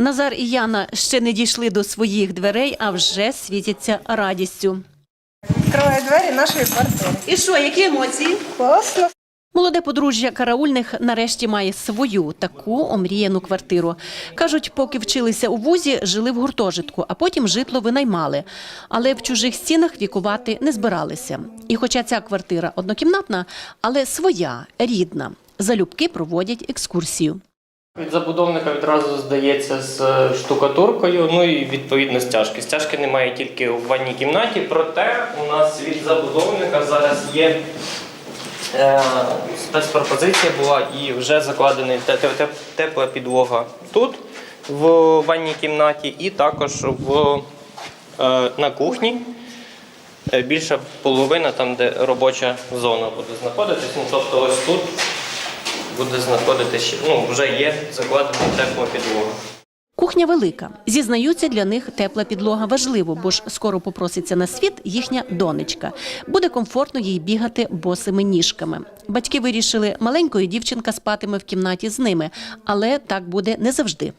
Назар і Яна ще не дійшли до своїх дверей, а вже світяться радістю. Відкриваю двері нашої квартири. І що, які емоції? Класно. Молоде подружжя караульних нарешті має свою таку омріяну квартиру. Кажуть, поки вчилися у вузі, жили в гуртожитку, а потім житло винаймали. Але в чужих стінах вікувати не збиралися. І хоча ця квартира однокімнатна, але своя, рідна. Залюбки проводять екскурсію. Від забудовника відразу здається з е, штукатуркою, ну і відповідно стяжки. Стяжки немає тільки у ванній кімнаті, проте у нас від забудовника зараз є е, спецпропозиція була і вже закладена те- те- те- тепла підлога тут, в ванній кімнаті, і також в, е, на кухні. Е, Більша половина там, де робоча зона буде знаходитись. Ну, тобто ось тут буде знаходитися, ну, вже є закладена тепла підлога. Кухня велика. Зізнаються, для них тепла підлога важливо, бо ж скоро попроситься на світ їхня донечка. Буде комфортно їй бігати босими ніжками. Батьки вирішили, маленькою дівчинка спатиме в кімнаті з ними, але так буде не завжди.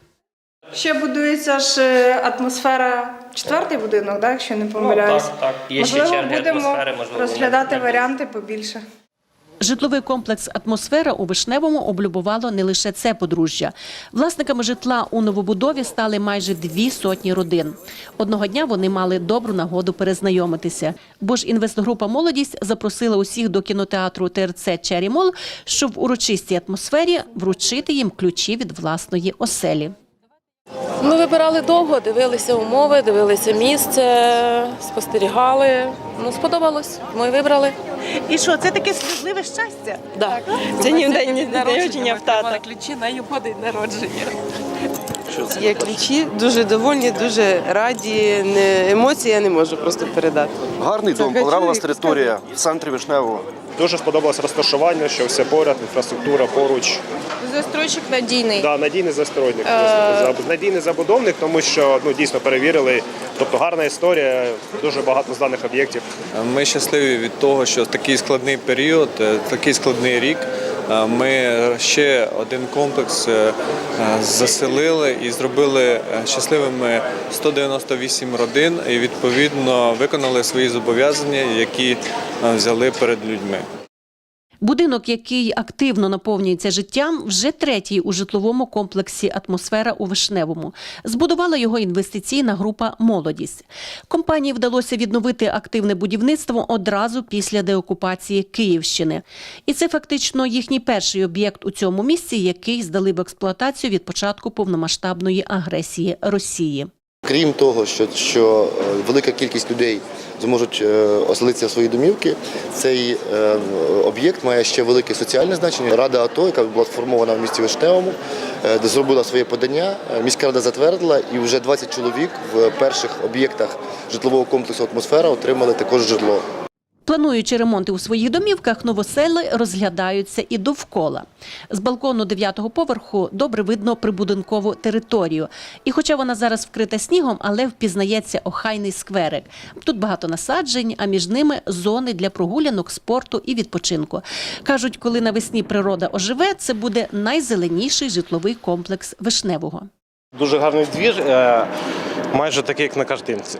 Ще будується ж е, атмосфера четвертий будинок, так, якщо не помиляюсь. Ну, так, так. Є ще можливо, черги будемо атмосфери, можливо, розглядати варіанти побільше. Житловий комплекс Атмосфера у Вишневому облюбувало не лише це подружжя. Власниками житла у новобудові стали майже дві сотні родин. Одного дня вони мали добру нагоду перезнайомитися. Бо ж інвестгрупа Молодість запросила усіх до кінотеатру ТРЦ Чері Мол, щоб в урочистій атмосфері вручити їм ключі від власної оселі. Ми вибирали довго, дивилися умови, дивилися місце, спостерігали. Ну, сподобалось. Ми вибрали. І що, це таке сльозливе щастя? Да. Це ні день день народження в тата. ключі на його день народження. Є ключі, дуже довольні, дуже раді. Не, емоції я не можу просто передати. Гарний дом, понравилась територія в центрі Вишневого. Дуже сподобалось розташування, що все поряд, інфраструктура поруч. Застройщик надійний. Да, надійний застройник, заб- надійний забудовник, тому що ну дійсно перевірили. Тобто гарна історія, дуже багато зданих об'єктів. Ми щасливі від того, що такий складний період, е, такий складний рік. е, Ми ще один комплекс е, е, заселили і зробили е, щасливими 198 родин, і відповідно виконали свої зобов'язання, які е, взяли перед людьми. Будинок, який активно наповнюється життям, вже третій у житловому комплексі Атмосфера у Вишневому. Збудувала його інвестиційна група Молодість. Компанії вдалося відновити активне будівництво одразу після деокупації Київщини. І це фактично їхній перший об'єкт у цьому місці, який здали в експлуатацію від початку повномасштабної агресії Росії. Крім того, що, що е, велика кількість людей зможуть е, оселитися в свої домівки, цей е, об'єкт має ще велике соціальне значення. Рада АТО, яка була сформована в місті Вишневому, зробила своє подання, міська рада затвердила, і вже 20 чоловік в перших об'єктах житлового комплексу Атмосфера отримали також житло. Плануючи ремонти у своїх домівках, новосели розглядаються і довкола. З балкону дев'ятого поверху добре видно прибудинкову територію. І хоча вона зараз вкрита снігом, але впізнається охайний скверик. Тут багато насаджень, а між ними зони для прогулянок, спорту і відпочинку. Кажуть, коли навесні природа оживе, це буде найзеленіший житловий комплекс Вишневого. Дуже гарний двір, е, майже такий, як на картинці.